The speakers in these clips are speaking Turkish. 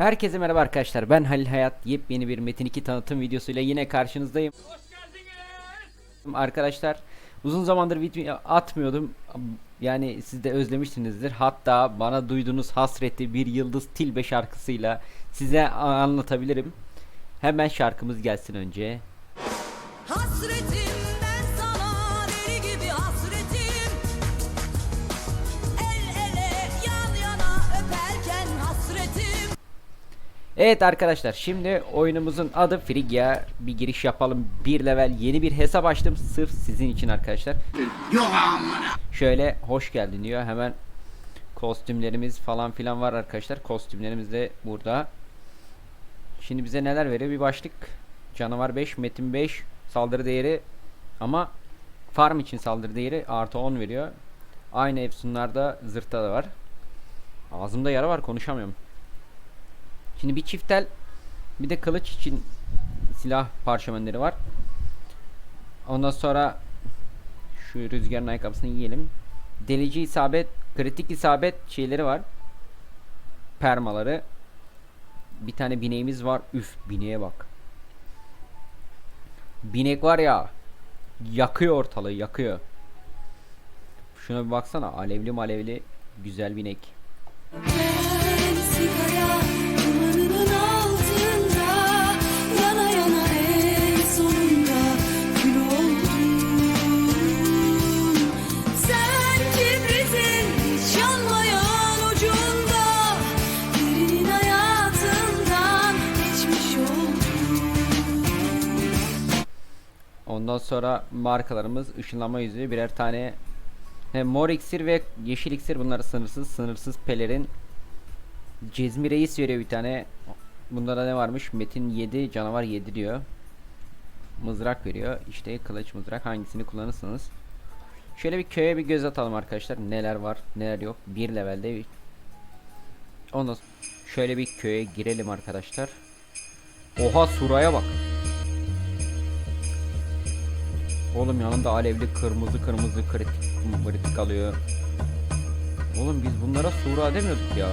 Herkese merhaba arkadaşlar. Ben Halil Hayat. Yepyeni bir Metin 2 tanıtım videosuyla yine karşınızdayım. Arkadaşlar uzun zamandır video atmıyordum. Yani siz de özlemişsinizdir. Hatta bana duyduğunuz hasreti bir Yıldız Tilbe şarkısıyla size anlatabilirim. Hemen şarkımız gelsin önce. Hasretim Evet arkadaşlar şimdi oyunumuzun adı Frigya. Bir giriş yapalım. Bir level yeni bir hesap açtım sırf sizin için arkadaşlar. Şöyle hoş geldin diyor. Hemen kostümlerimiz falan filan var arkadaşlar. Kostümlerimiz de burada. Şimdi bize neler veriyor? Bir başlık. Canavar 5, Metin 5, saldırı değeri ama farm için saldırı değeri artı 10 veriyor. Aynı Efsunlarda zırhta da var. Ağzımda yara var konuşamıyorum. Şimdi bir çiftel bir de kılıç için silah parşömenleri var. Ondan sonra şu rüzgarın ayakkabısını giyelim. Delici isabet, kritik isabet şeyleri var. Permaları. Bir tane bineğimiz var. Üf bineğe bak. Binek var ya. Yakıyor ortalığı yakıyor. Şuna bir baksana alevli malevli güzel binek. Ondan sonra markalarımız ışınlanma yüzüğü birer tane. He, mor iksir ve yeşil iksir bunlar sınırsız sınırsız pelerin. Cezmi Reis veriyor bir tane. Bunda ne varmış? Metin 7 canavar 7 diyor. Mızrak veriyor. İşte kılıç mızrak hangisini kullanırsanız Şöyle bir köye bir göz atalım arkadaşlar. Neler var neler yok. Bir levelde Ondan sonra şöyle bir köye girelim arkadaşlar. Oha suraya bak Oğlum yanında alevli kırmızı kırmızı kritik kritik alıyor. Oğlum biz bunlara sura demiyorduk ya.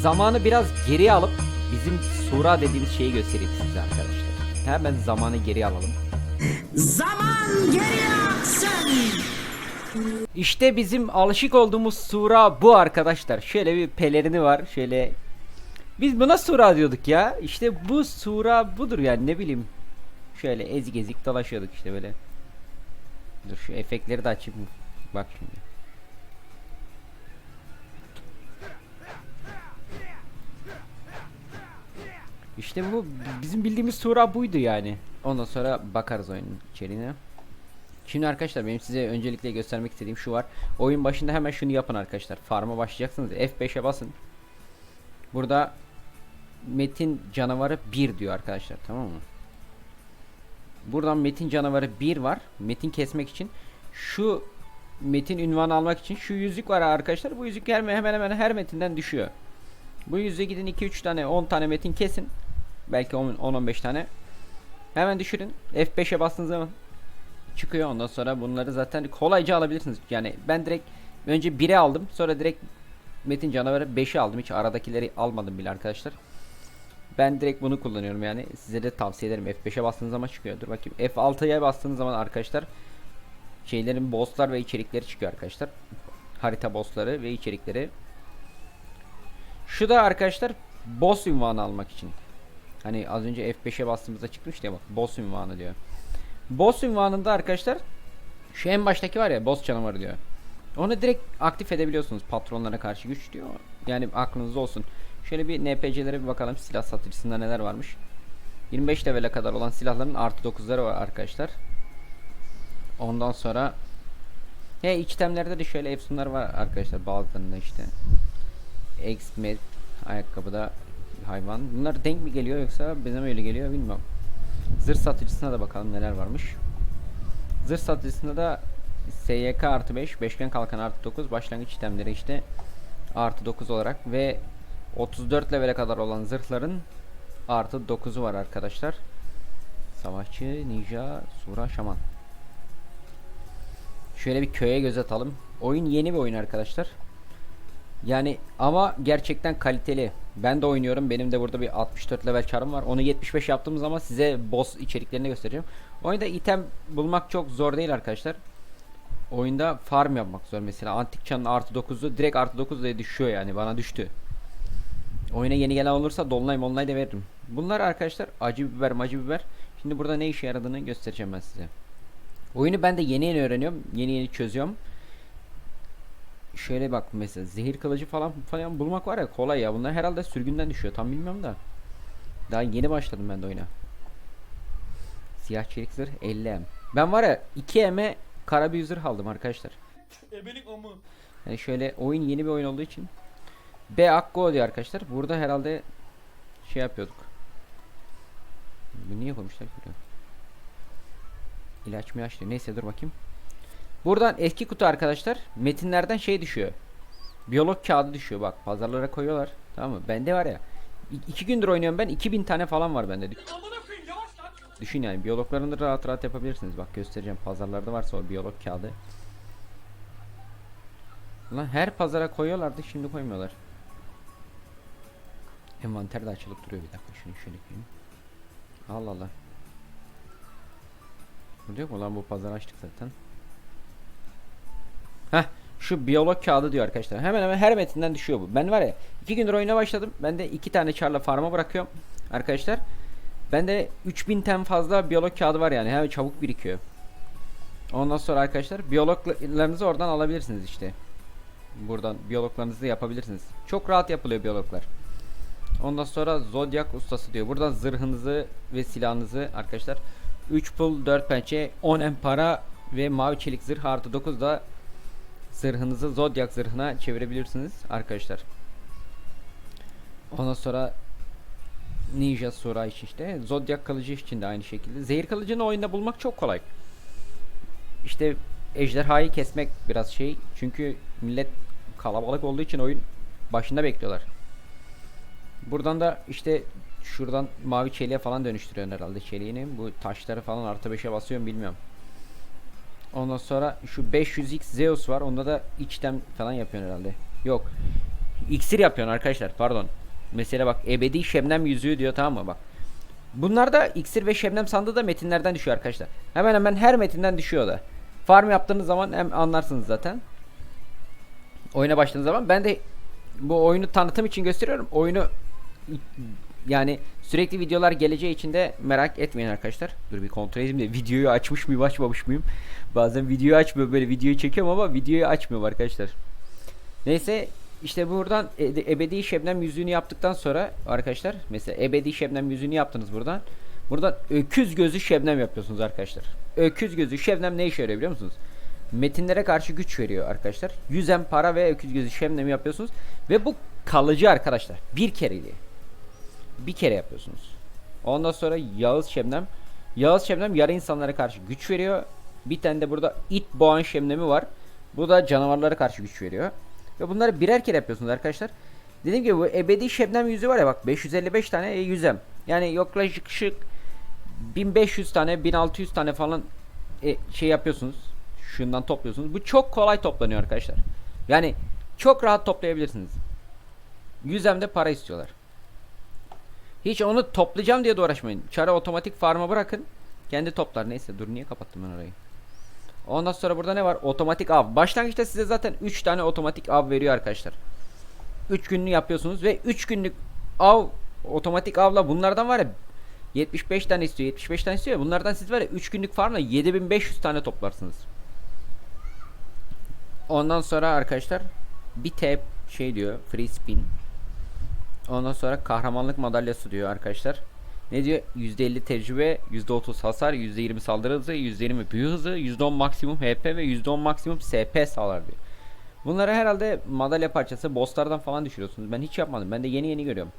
Zamanı biraz geriye alıp bizim sura dediğimiz şeyi göstereyim size arkadaşlar. Hemen zamanı geriye alalım. Zaman geriye aksın İşte bizim alışık olduğumuz sura bu arkadaşlar. Şöyle bir pelerini var. Şöyle biz buna sura diyorduk ya. İşte bu sura budur yani ne bileyim. Şöyle ezik ezik dolaşıyorduk işte böyle. Dur şu efektleri de açayım. Bak şimdi. İşte bu bizim bildiğimiz sura buydu yani. Ondan sonra bakarız oyunun içeriğine. Şimdi arkadaşlar benim size öncelikle göstermek istediğim şu var. Oyun başında hemen şunu yapın arkadaşlar. Farm'a başlayacaksınız. F5'e basın. Burada Metin canavarı 1 diyor arkadaşlar tamam mı? Buradan Metin canavarı 1 var. Metin kesmek için şu Metin ünvanı almak için şu yüzük var arkadaşlar. Bu yüzük hemen hemen hemen her metinden düşüyor. Bu yüzüğe gidin 2-3 tane 10 tane metin kesin. Belki 10-15 tane. Hemen düşürün. F5'e bastığınız zaman çıkıyor. Ondan sonra bunları zaten kolayca alabilirsiniz. Yani ben direkt önce 1'e aldım. Sonra direkt Metin canavarı 5'i aldım. Hiç aradakileri almadım bile arkadaşlar. Ben direkt bunu kullanıyorum yani. Size de tavsiye ederim. F5'e bastığınız zaman çıkıyor. Dur bakayım. F6'ya bastığınız zaman arkadaşlar şeylerin bosslar ve içerikleri çıkıyor arkadaşlar. Harita bossları ve içerikleri. Şu da arkadaşlar boss ünvanı almak için. Hani az önce F5'e bastığımızda çıkmıştı ya bak boss ünvanı diyor. Boss ünvanında arkadaşlar şu en baştaki var ya boss canavarı diyor. Onu direkt aktif edebiliyorsunuz patronlara karşı güç diyor. Yani aklınızda olsun. Şöyle bir NPC'lere bir bakalım silah satıcısında neler varmış. 25 level'e kadar olan silahların artı 9'ları var arkadaşlar. Ondan sonra He itemlerde de şöyle efsunlar var arkadaşlar bazılarında işte. X-Med ayakkabıda hayvan. Bunlar denk mi geliyor yoksa bize mi öyle geliyor bilmiyorum. Zırh satıcısına da bakalım neler varmış. Zırh satıcısında da SYK artı 5, beşgen kalkan artı 9, başlangıç itemleri işte artı 9 olarak ve 34 levele kadar olan zırhların artı 9'u var arkadaşlar. Savaşçı, ninja, sura, şaman. Şöyle bir köye göz atalım. Oyun yeni bir oyun arkadaşlar. Yani ama gerçekten kaliteli. Ben de oynuyorum. Benim de burada bir 64 level çarım var. Onu 75 yaptığım zaman size boss içeriklerini göstereceğim. Oyunda item bulmak çok zor değil arkadaşlar. Oyunda farm yapmak zor. Mesela antik çanın artı 9'u direkt artı 9 diye düşüyor yani. Bana düştü. Oyuna yeni gelen olursa dolunay molunay da veririm. Bunlar arkadaşlar acı biber macı biber. Şimdi burada ne işe yaradığını göstereceğim ben size. Oyunu ben de yeni yeni öğreniyorum. Yeni yeni çözüyorum. Şöyle bak mesela zehir kılıcı falan falan bulmak var ya kolay ya. Bunlar herhalde sürgünden düşüyor. Tam bilmiyorum da. Daha yeni başladım ben de oyuna. Siyah çelik zırh 50M. Ben var ya 2M'e kara bir zırh aldım arkadaşlar. Ebelik amı. Yani şöyle oyun yeni bir oyun olduğu için B Akko diyor arkadaşlar. Burada herhalde şey yapıyorduk. Bu niye koymuşlar ki? İlaç mı ilaç diyor. Neyse dur bakayım. Buradan eski kutu arkadaşlar metinlerden şey düşüyor. Biyolog kağıdı düşüyor bak pazarlara koyuyorlar. Tamam mı? Bende var ya. iki gündür oynuyorum ben 2000 tane falan var bende. Düşün yani biyologlarını rahat rahat yapabilirsiniz. Bak göstereceğim pazarlarda varsa o biyolog kağıdı. Lan her pazara koyuyorlardı şimdi koymuyorlar. Envanter de açılıp duruyor bir dakika şunu şöyle koyayım. Allah Allah. Burada yok mu lan bu pazarı açtık zaten. Heh şu biyolog kağıdı diyor arkadaşlar. Hemen hemen her metinden düşüyor bu. Ben var ya iki gündür oyuna başladım. Ben de iki tane çarla farma bırakıyorum. Arkadaşlar. Bende 3000 tem fazla biyolog kağıdı var yani. Hemen çabuk birikiyor. Ondan sonra arkadaşlar biyologlarınızı oradan alabilirsiniz işte. Buradan biyologlarınızı yapabilirsiniz. Çok rahat yapılıyor biyologlar. Ondan sonra zodyak ustası diyor. Buradan zırhınızı ve silahınızı arkadaşlar 3 pul 4 pençe 10 empara ve mavi çelik zırh artı 9 da zırhınızı zodyak zırhına çevirebilirsiniz arkadaşlar. Ondan sonra Ninja Sura işte. Zodyak kılıcı için de aynı şekilde. Zehir kılıcını oyunda bulmak çok kolay. İşte ejderhayı kesmek biraz şey. Çünkü millet kalabalık olduğu için oyun başında bekliyorlar. Buradan da işte şuradan mavi çeliğe falan dönüştürüyorsun herhalde çeliğini. Bu taşları falan artı 5'e basıyorum bilmiyorum. Ondan sonra şu 500x Zeus var. Onda da içten falan yapıyorsun herhalde. Yok. İksir yapıyorsun arkadaşlar. Pardon. Mesela bak ebedi şebnem yüzüğü diyor tamam mı bak. Bunlar da iksir ve şebnem sandığı da metinlerden düşüyor arkadaşlar. Hemen hemen her metinden düşüyor da. Farm yaptığınız zaman hem anlarsınız zaten. Oyuna başladığınız zaman ben de bu oyunu tanıtım için gösteriyorum. Oyunu yani sürekli videolar geleceği için de merak etmeyin arkadaşlar. Dur bir kontrol edeyim de videoyu açmış mıyım açmamış mıyım. Bazen videoyu açmıyor böyle videoyu çekiyorum ama videoyu açmıyorum arkadaşlar. Neyse işte buradan e- ebedi şebnem yüzüğünü yaptıktan sonra arkadaşlar mesela ebedi şebnem yüzüğünü yaptınız buradan. Buradan öküz gözü şebnem yapıyorsunuz arkadaşlar. Öküz gözü şebnem ne işe yarıyor biliyor musunuz? Metinlere karşı güç veriyor arkadaşlar. Yüzen para ve öküz gözü şebnemi yapıyorsunuz. Ve bu kalıcı arkadaşlar. Bir kereliği. Bir kere yapıyorsunuz. Ondan sonra Yağız Şebnem. Yağız Şebnem yarı insanlara karşı güç veriyor. Bir tane de burada it boğan şebnemi var. Bu da canavarlara karşı güç veriyor. Ve bunları birer kere yapıyorsunuz arkadaşlar. Dediğim gibi bu ebedi şebnem yüzü var ya bak 555 tane yüzem. Yani yaklaşık 1500 tane 1600 tane falan e, şey yapıyorsunuz. Şundan topluyorsunuz. Bu çok kolay toplanıyor arkadaşlar. Yani çok rahat toplayabilirsiniz. Yüzemde para istiyorlar. Hiç onu toplayacağım diye de uğraşmayın. Çara otomatik farma bırakın. Kendi toplar. Neyse dur niye kapattım ben orayı. Ondan sonra burada ne var? Otomatik av. Başlangıçta size zaten 3 tane otomatik av veriyor arkadaşlar. 3 günlük yapıyorsunuz ve 3 günlük av otomatik avla bunlardan var ya 75 tane istiyor 75 tane istiyor ya, bunlardan siz var ya 3 günlük farmla 7500 tane toplarsınız. Ondan sonra arkadaşlar bir tap şey diyor free spin. Ondan sonra kahramanlık madalyası diyor arkadaşlar. Ne diyor? %50 tecrübe, %30 hasar, %20 saldırı hızı, %20 büyü hızı, %10 maksimum HP ve %10 maksimum SP sağlar diyor. Bunları herhalde madalya parçası bosslardan falan düşürüyorsunuz. Ben hiç yapmadım. Ben de yeni yeni görüyorum.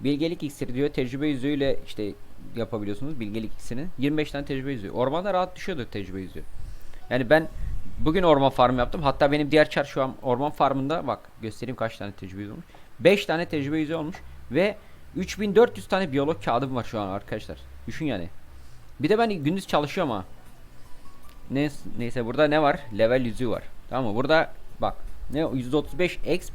Bilgelik iksiri diyor. Tecrübe yüzüğüyle işte yapabiliyorsunuz bilgelik iksirini. 25 tane tecrübe yüzüğü. Ormanda rahat düşüyordu tecrübe yüzüğü. Yani ben bugün orman farm yaptım. Hatta benim diğer çar şu an orman farmında bak göstereyim kaç tane tecrübe yüzüğü. 5 tane tecrübe yüzüğü olmuş ve 3400 tane biyolog kağıdım var şu an arkadaşlar. Düşün yani. Bir de ben gündüz çalışıyorum ha. Neyse, neyse burada ne var? Level yüzüğü var. Tamam mı? Burada bak ne o? %35 exp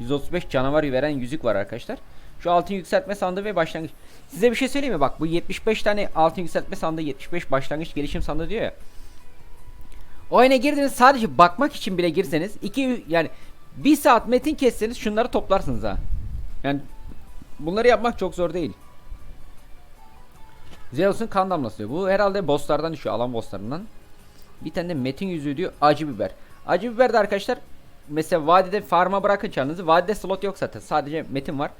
135 canavar veren yüzük var arkadaşlar. Şu altın yükseltme sandığı ve başlangıç. Size bir şey söyleyeyim mi? Bak bu 75 tane altın yükseltme sandığı 75 başlangıç gelişim sandığı diyor ya. Oyuna girdiniz sadece bakmak için bile girseniz iki yani bir saat metin kesseniz şunları toplarsınız ha. Yani bunları yapmak çok zor değil. Zeus'un kan damlası diyor. Bu herhalde bosslardan düşüyor. Alan bosslarından. Bir tane de metin yüzüğü diyor. Acı biber. Acı biber de arkadaşlar mesela vadide farma bırakın çarınızı. Vadide slot yok zaten. Sadece metin var.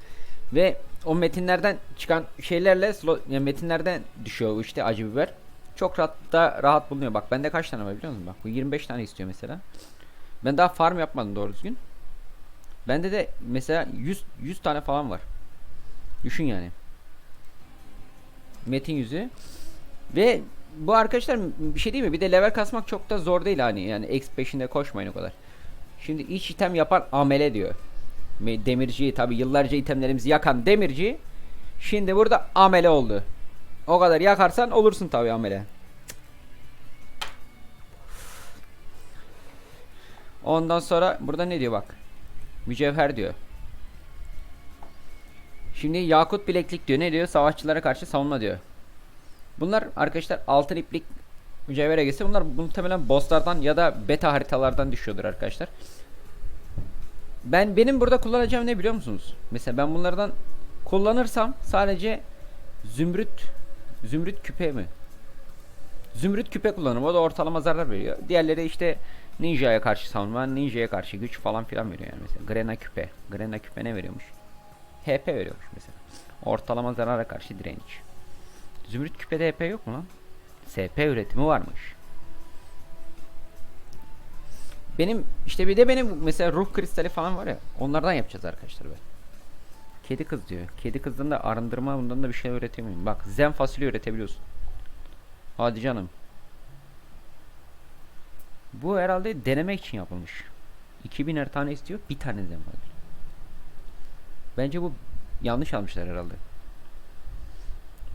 Ve o metinlerden çıkan şeylerle slot yani metinlerden düşüyor işte acı biber. Çok rahat da rahat bulunuyor. Bak bende kaç tane var biliyor musun? Bak bu 25 tane istiyor mesela. Ben daha farm yapmadım doğru düzgün. Bende de mesela 100 100 tane falan var. Düşün yani. Metin yüzü. Ve bu arkadaşlar bir şey değil mi? Bir de level kasmak çok da zor değil hani. Yani X peşinde koşmayın o kadar. Şimdi iç item yapan amele diyor. Demirci tabi yıllarca itemlerimizi yakan demirci. Şimdi burada amele oldu. O kadar yakarsan olursun tabi amele. Ondan sonra burada ne diyor bak. Mücevher diyor. Şimdi yakut bileklik diyor. Ne diyor? Savaşçılara karşı savunma diyor. Bunlar arkadaşlar altın iplik mücevher egesi. Bunlar muhtemelen bosslardan ya da beta haritalardan düşüyordur arkadaşlar. Ben benim burada kullanacağım ne biliyor musunuz? Mesela ben bunlardan kullanırsam sadece zümrüt zümrüt küpe mi? Zümrüt küpe kullanırım. O da ortalama zarar veriyor. Diğerleri işte ninja'ya karşı savunma, ninja'ya karşı güç falan filan veriyor yani mesela. Grena küpe. Grena küpe ne veriyormuş? HP veriyormuş mesela. Ortalama zarara karşı direnç. Zümrüt küpede HP yok mu lan? SP üretimi varmış. Benim işte bir de benim mesela ruh kristali falan var ya onlardan yapacağız arkadaşlar be. Kedi kız diyor. Kedi kızdan da arındırma bundan da bir şey üretemiyorum. Bak zen fasulye üretebiliyorsun. Hadi canım. Bu herhalde denemek için yapılmış. 2000 er tane istiyor. Bir tane zen fasulye. Bence bu yanlış almışlar herhalde.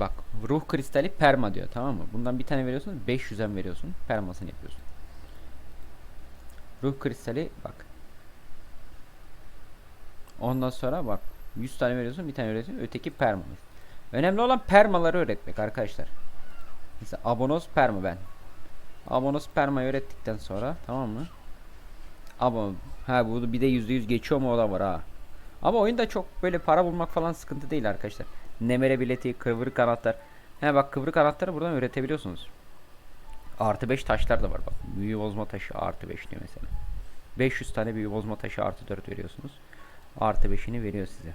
Bak ruh kristali perma diyor tamam mı? Bundan bir tane veriyorsun 500'en veriyorsun. Permasını yapıyorsun. Ruh kristali bak. Ondan sonra bak 100 tane veriyorsun bir tane veriyorsun öteki perma. Önemli olan permaları öğretmek arkadaşlar. Mesela abonos perma ben. Abonos permayı öğrettikten sonra tamam mı? Ama ha bu bir de %100 geçiyor mu o da var ha. Ama oyunda çok böyle para bulmak falan sıkıntı değil arkadaşlar. Nemere bileti, kıvrık kanatlar. He bak kıvrık kanatları buradan üretebiliyorsunuz. Artı 5 taşlar da var bak. Büyü bozma taşı artı 5 diyor mesela. 500 tane büyü bozma taşı artı 4 veriyorsunuz. Artı 5'ini veriyor size.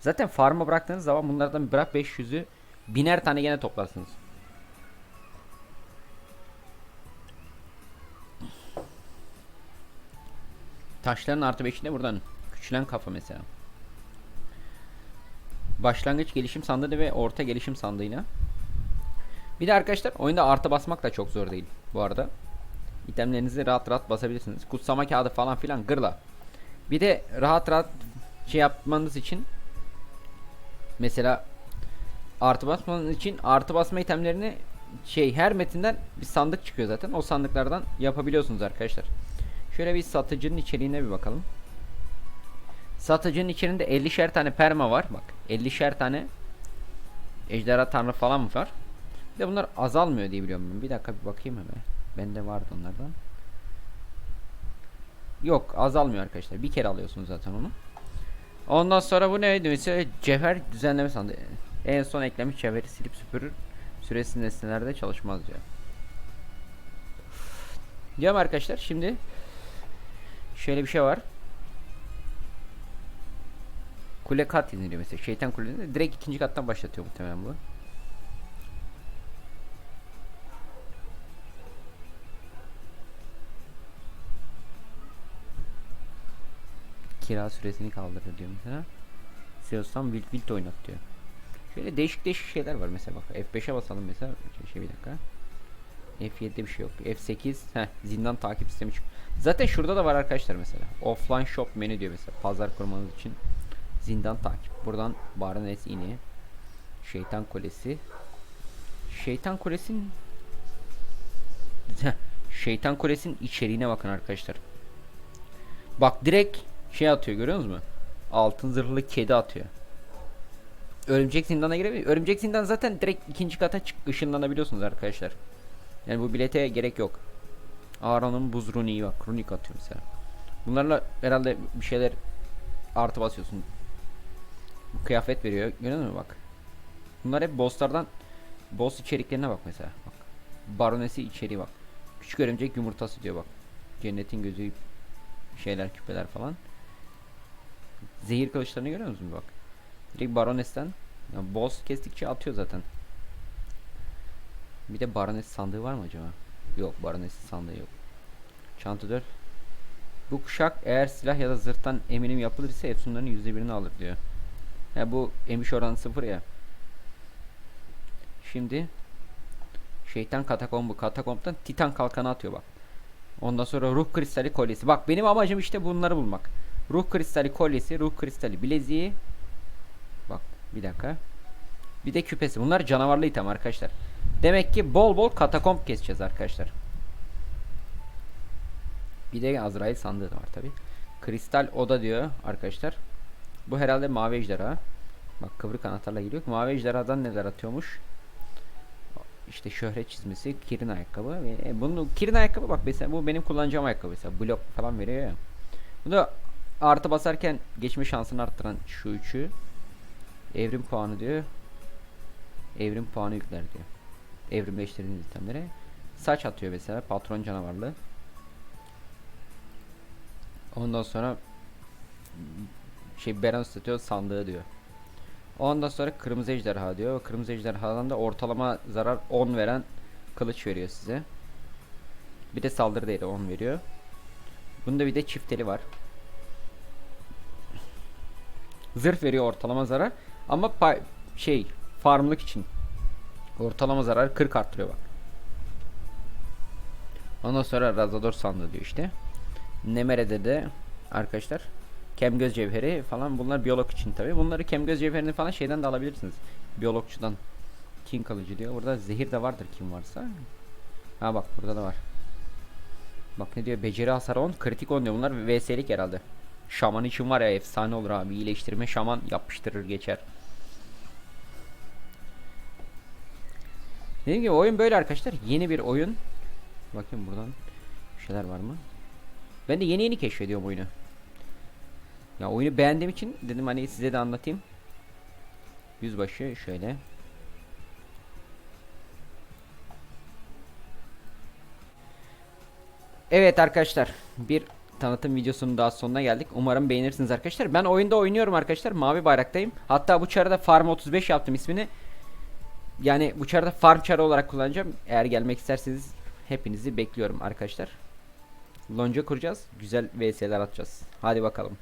Zaten farm'a bıraktığınız zaman bunlardan bırak 500'ü biner tane gene toplarsınız. Taşların artı 5'ine buradan küçülen kafa mesela. Başlangıç gelişim sandığı ve orta gelişim sandığıyla. Bir de arkadaşlar oyunda artı basmak da çok zor değil bu arada. İtemlerinizi rahat rahat basabilirsiniz. Kutsama kağıdı falan filan gırla. Bir de rahat rahat şey yapmanız için mesela artı basmanız için artı basma itemlerini şey her metinden bir sandık çıkıyor zaten. O sandıklardan yapabiliyorsunuz arkadaşlar. Şöyle bir satıcının içeriğine bir bakalım. Satıcının içerisinde 50'şer tane perma var. Bak 50'şer tane ejderha tanrı falan mı var? Bir de bunlar azalmıyor diye biliyorum ben. Bir dakika bir bakayım hemen. Bende vardı onlardan. Yok azalmıyor arkadaşlar. Bir kere alıyorsunuz zaten onu. Ondan sonra bu neydi? Mesela cevher düzenleme sandığı. En son eklemiş cevheri silip süpürür. Süresi nesnelerde çalışmaz diyor. Diyorum arkadaşlar şimdi şöyle bir şey var. Kule kat iniliyor mesela. Şeytan kulesinde direkt ikinci kattan başlatıyor muhtemelen bu. Kira süresini kaldırır diyor mesela. Zeus'tan wild wild oynat diyor. Şöyle değişik değişik şeyler var mesela bak. F5'e basalım mesela. Şey, şey bir dakika. F7'de bir şey yok. F8 heh, zindan takip sistemi çık. Zaten şurada da var arkadaşlar mesela. Offline shop menü diyor mesela. Pazar kurmanız için zindan takip. Buradan Barones ini. Şeytan Kulesi. Şeytan Kulesi'nin Şeytan Kulesi'nin içeriğine bakın arkadaşlar. Bak direkt şey atıyor görüyor musunuz? altın zırhlı kedi atıyor. Örümcek zindana girebilir. Örümcek zindan zaten direkt ikinci kata çık ışınlanabiliyorsunuz arkadaşlar. Yani bu bilete gerek yok. Aaron'un buz runiği bak. Runik atıyor mesela. Bunlarla herhalde bir şeyler artı basıyorsun. Bu kıyafet veriyor. Görüyor musun bak. Bunlar hep bosslardan boss içeriklerine bak mesela. Bak. Baronesi içeriği bak. Küçük örümcek yumurtası diyor bak. Cennetin gözü şeyler küpeler falan. Zehir kılıçlarını görüyor musun bak. Direkt baronesten ya boss kestikçe atıyor zaten. Bir de barones sandığı var mı acaba? Yok barones sandığı yok. Çanta 4. Bu kuşak eğer silah ya da zırhtan eminim yapılırsa efsunların %1'ini alır diyor. Ya bu emiş oranı sıfır ya. Şimdi şeytan katakombu katakombdan titan kalkanı atıyor bak. Ondan sonra ruh kristali kolyesi. Bak benim amacım işte bunları bulmak. Ruh kristali kolyesi, ruh kristali bileziği. Bak bir dakika. Bir de küpesi. Bunlar canavarlı item arkadaşlar. Demek ki bol bol katakomb keseceğiz arkadaşlar. Bir de Azrail sandığı da var tabi. Kristal oda diyor arkadaşlar. Bu herhalde mavi ejderha. Bak kıvrık anahtarla giriyor. Mavi ejderhadan neler atıyormuş? İşte şöhret çizmesi, kirin ayakkabı. E, bunu kirin ayakkabı bak mesela bu benim kullanacağım ayakkabı mesela blok falan veriyor ya. Bu da artı basarken geçme şansını arttıran şu üçü. Evrim puanı diyor. Evrim puanı yükler diyor. Evrimleştirdiğiniz itemlere. Saç atıyor mesela patron canavarlı. Ondan sonra şey Baron statüyor sandığı diyor. Ondan sonra kırmızı ejderha diyor. Kırmızı ejderhadan da ortalama zarar 10 veren kılıç veriyor size. Bir de saldırı değeri 10 veriyor. Bunda bir de çifteli var. Zırh veriyor ortalama zarar. Ama şey farmlık için ortalama zarar 40 arttırıyor bak. Ondan sonra Razador sandığı diyor işte. Nemere'de de arkadaşlar Kemgöz cevheri falan bunlar biyolog için tabi. Bunları kemgöz cevherini falan şeyden de alabilirsiniz. Biyologçudan. King kalıcı diyor. Burada zehir de vardır kim varsa. Ha bak burada da var. Bak ne diyor? Beceri hasar 10, kritik 10 diyor. Bunlar VS'lik herhalde. Şaman için var ya efsane olur abi. İyileştirme şaman yapıştırır geçer. Dediğim gibi oyun böyle arkadaşlar. Yeni bir oyun. Bakayım buradan bir şeyler var mı? Ben de yeni yeni keşfediyorum oyunu. Ya oyunu beğendiğim için dedim hani size de anlatayım. Yüzbaşı şöyle. Evet arkadaşlar bir tanıtım videosunun daha sonuna geldik. Umarım beğenirsiniz arkadaşlar. Ben oyunda oynuyorum arkadaşlar. Mavi bayraktayım. Hatta bu çarada Farm 35 yaptım ismini. Yani bu çarada Farm çarı olarak kullanacağım. Eğer gelmek isterseniz hepinizi bekliyorum arkadaşlar. Lonca kuracağız. Güzel VS'ler atacağız. Hadi bakalım.